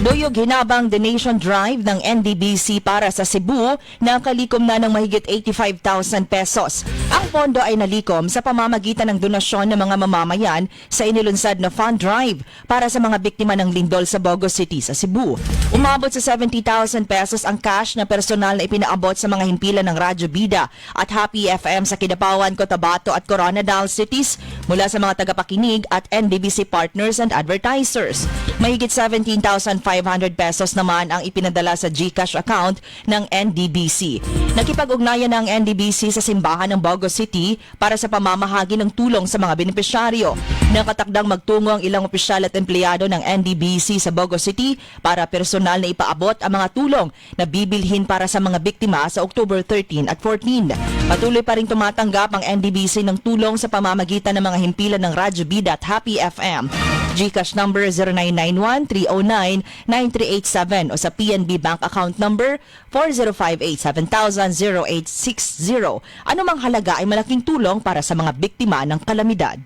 Duyog hinabang donation drive ng NDBC para sa Cebu na kalikom na ng mahigit 85,000 pesos. Ang pondo ay nalikom sa pamamagitan ng donasyon ng mga mamamayan sa inilunsad na fund drive para sa mga biktima ng lindol sa Bogo City sa Cebu. Umabot sa 70,000 pesos ang cash na personal na ipinaabot sa mga himpilan ng Radyo Bida at Happy FM sa Kidapawan, Cotabato at Coronadal cities mula sa mga tagapakinig at NDBC partners and advertisers. Mahigit 17,500 pesos naman ang ipinadala sa GCash account ng NDBC. Nakipag-ugnayan ng NDBC sa simbahan ng Bogo City para sa pamamahagi ng tulong sa mga benepisyaryo. Nakatakdang magtungo ang ilang opisyal at empleyado ng NDBC sa Bogo City para personal na ipaabot ang mga tulong na bibilhin para sa mga biktima sa October 13 at 14. Patuloy pa rin tumatanggap ang NDBC ng tulong sa pamamagitan ng mga himpilan ng Radyo Bida Happy FM. GCash number 0991-309-9387 o sa PNB Bank account number 4058-7000-0860. Ano mang halaga ay malaking tulong para sa mga biktima ng kalamidad.